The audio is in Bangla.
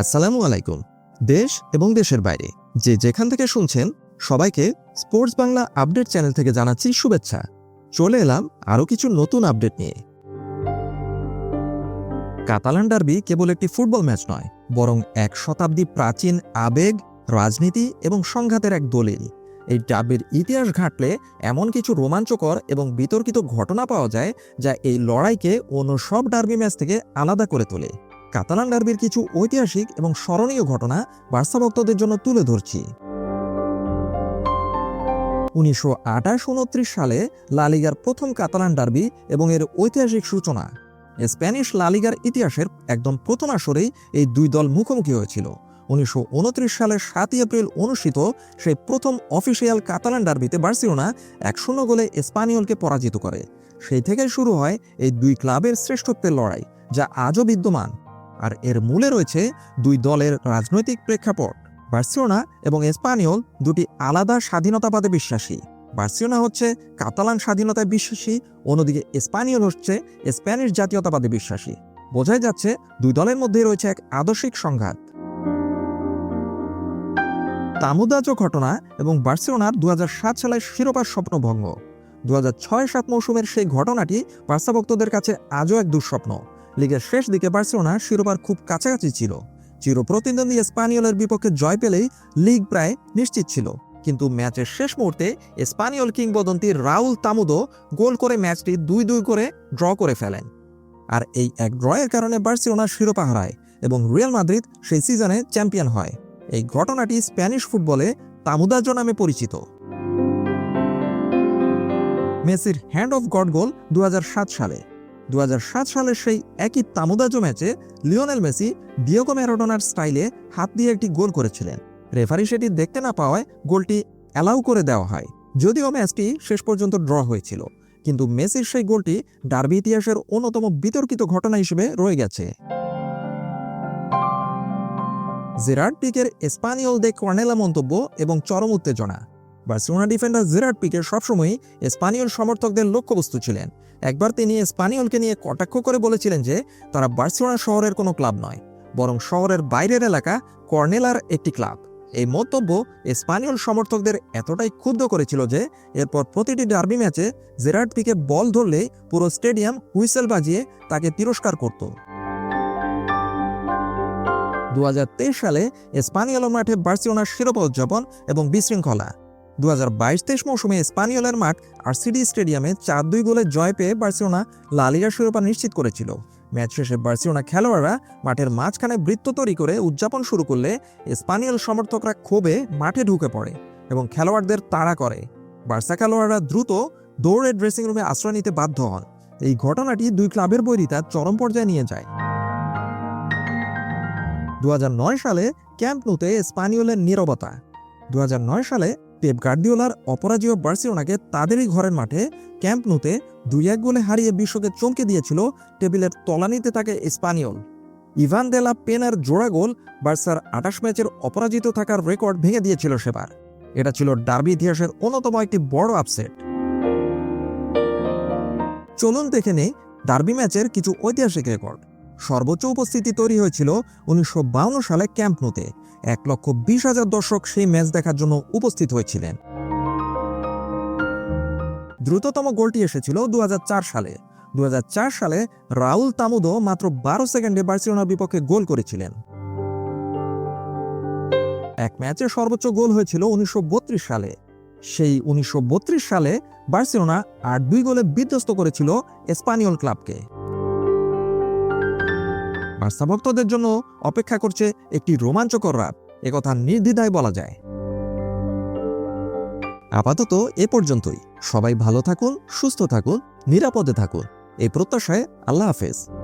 আসসালামু আলাইকুম। দেশ এবং দেশের বাইরে, যে যেখান থেকে শুনছেন, সবাইকে স্পোর্টস বাংলা আপডেট চ্যানেল থেকে জানাচ্ছি শুভেচ্ছা। চলে এলাম আরও কিছু নতুন আপডেট নিয়ে। কাতালান ডার্বি কেবল একটি ফুটবল ম্যাচ নয়, বরং এক শতাব্দী প্রাচীন আবেগ, রাজনীতি এবং সংঘাতের এক দলিল। এই ডার্বির ইতিহাস ঘাটলে এমন কিছু রোমাঞ্চকর এবং বিতর্কিত ঘটনা পাওয়া যায়, যা এই লড়াইকে অন্য সব ডার্বি ম্যাচ থেকে আলাদা করে তোলে। কাতালান ডার্বির কিছু ঐতিহাসিক এবং স্মরণীয় ঘটনা বার্সা ভক্তদের জন্য তুলে ধরছি। উনিশশো আঠাশ উনত্রিশ সালে লালিগার প্রথম কাতালান ডার্বি এবং এর ঐতিহাসিক সূচনা। স্প্যানিশ লালিগার ইতিহাসের একদম প্রথম আসরেই এই দুই দল মুখোমুখি হয়েছিল। উনিশশো উনত্রিশ সালের সাতই এপ্রিল অনুষ্ঠিত সেই প্রথম অফিসিয়াল কাতালান ডার্বিতে বার্সিলোনা এক শূন্য গোলে স্পানিয়লকে পরাজিত করে। সেই থেকে শুরু হয় এই দুই ক্লাবের শ্রেষ্ঠত্বের লড়াই, যা আজও বিদ্যমান। আর এর মূলে রয়েছে দুই দলের রাজনৈতিক প্রেক্ষাপট। বার্সিওনা এবং স্পানিয়ল দুটি আলাদা স্বাধীনতাবাদে বিশ্বাসী। বার্সিওনা হচ্ছে কাতালান স্বাধীনতায় বিশ্বাসী, অন্যদিকে স্পানিয়ল হচ্ছে স্প্যানিশ জাতীয়তাবাদে বিশ্বাসী। বোঝাই যাচ্ছে দুই দলের মধ্যে রয়েছে এক আদর্শিক সংঘাত। তামুদাজ ঘটনা এবং বার্সিলোনার দু হাজার সালের শিরোপার স্বপ্নভঙ্গ দু হাজার ছয় সাত মৌসুমের সেই ঘটনাটি বার্সা ভক্তদের কাছে আজও এক দুঃস্বপ্ন। লিগের শেষ দিকে বার্সেলোনা শিরোপার খুব কাছাকাছি ছিল। চির প্রতিদ্বন্দ্বী স্পানিয়লের বিপক্ষে জয় পেলেই লিগ প্রায় নিশ্চিত ছিল। কিন্তু ম্যাচের শেষ মুহূর্তে স্পানিয়ল কিংবদন্তি রাউল তামুদো গোল করে ম্যাচটি দুই দুই করে ড্র করে ফেলেন। আর এই এক ড্রয়ের কারণে বার্সেলোনা শিরোপা হারায় এবং রিয়াল মাদ্রিদ সেই সিজনে চ্যাম্পিয়ন হয়। এই ঘটনাটি স্প্যানিশ ফুটবলে তামুদাজো নামে পরিচিত। মেসির হ্যান্ড অফ গড গোল দু হাজার সাত সালে। দু হাজার সাত সালের সেই একই তামুদাজ ম্যাচে লিওনেল মেসি ডিওগো ম্যারাডোনার স্টাইলে হাত দিয়ে একটি গোল করেছিলেন। রেফারি সেটি দেখতে না পাওয়ায় গোলটি অ্যালাউ করে দেওয়া হয়। যদিও ম্যাচটি শেষ পর্যন্ত ড্র হয়েছিল, কিন্তু মেসির সেই গোলটি ডার্বি ইতিহাসের অন্যতম বিতর্কিত ঘটনা হিসেবে রয়ে গেছে। জেরার্ড পিকের স্পানিয়ল দে কর্নেলা মন্তব্য এবং চরম উত্তেজনা। বার্সেলোনা ডিফেন্ডার জেরার্ড পিকে সবসময়ই স্পানিয়ল সমর্থকদের লক্ষ্যবস্তু ছিলেন। একবার তিনি স্পানিয়লকে নিয়ে কটাক্ষ করে বলেছিলেন যে, তারা বার্সেলোনা শহরের কোনো ক্লাব নয়, বরং শহরের বাইরের এলাকা কর্নেলার একটি ক্লাব। এই মন্তব্য স্পানিয়ল সমর্থকদের এতটাই ক্ষুব্ধ করেছিল যে, এরপর প্রতিটি ডার্বি ম্যাচে জেরার্ড পিকে বল ধরলেই পুরো স্টেডিয়াম হুইসেল বাজিয়ে তাকে তিরস্কার করত। দু হাজার তেইশ সালে স্পানিয়ল মাঠে বার্সেলোনার শিরোপা উদযাপন এবং বিশৃঙ্খলা। দু হাজার বাইশ তেইশ মৌসুমে স্পানিয়লের মাঠ আরসিডি স্টেডিয়ামে চার দুই গোলে জয় পেয়ে বার্সেলোনা লালিগা শিরোপা নিশ্চিত করেছিল। ম্যাচ শেষে বার্সেলোনা খেলোয়াড়রা মাঠের মাঝখানে বৃত্ত তৈরি করে উদযাপন শুরু করলে স্পানিয়ল সমর্থকরা ক্ষোভে মাঠে ঢুকে পড়ে এবং খেলোয়াড়দের তাড়া করে। বার্সা খেলোয়াড়রা দ্রুত দৌড়ে ড্রেসিং রুমে আশ্রয় নিতে বাধ্য হন। এই ঘটনাটি দুই ক্লাবের বৈরিতা চরম পর্যায়ে নিয়ে যায়। দু হাজার নয় সালে ক্যাম্প নুতে স্পানিয়লের নীরবতা। দু সালে পেপ গার্দিওলার অপরাজীয় বার্সিলোনাকে তাদেরই ঘরের মাঠে ক্যাম্প নুতে দুই এক গোলে হারিয়ে বিশ্বকে চমকে দিয়েছিল টেবিলের তলানিতে থাকে স্পানিয়ল। ইভান দেলা পেনার জোড়া গোল বার্সার আঠাশ ম্যাচের অপরাজিত থাকার রেকর্ড ভেঙে দিয়েছিল সেবার। এটা ছিল ডার্বি ইতিহাসের অন্যতম একটি বড় আপসেট চলুন দেখে নেই, ডার্বি ম্যাচের কিছু ঐতিহাসিক রেকর্ড সর্বোচ্চ উপস্থিতি তৈরি হয়েছিল উনিশশো সালে ক্যাম্প নুতে। এক লক্ষ বিশ হাজার দর্শক সেই ম্যাচ দেখার জন্য উপস্থিত হয়েছিলেন। দ্রুততম গোলটি এসেছিল দু হাজার চার সালে। দুহাজার চার সালে রাউল তামুদো মাত্র বারো সেকেন্ডে বার্সেলোনার বিপক্ষে গোল করেছিলেন। এক ম্যাচে সর্বোচ্চ গোল হয়েছিল উনিশশো বত্রিশ সালে। সেই উনিশশো বত্রিশ সালে বার্সেলোনা আট দুই গোলে বিধ্বস্ত করেছিল স্পানিয়ল ক্লাবকে। ভক্তদের জন্য অপেক্ষা করছে একটি রোমাঞ্চকর রাত। একথা নির্দ্বিধায় বলা যায়। আপাতত এ পর্যন্তই। সবাই ভালো থাকুন, সুস্থ থাকুন, নিরাপদে থাকুন। এই প্রত্যাশায় আল্লাহ হাফেজ।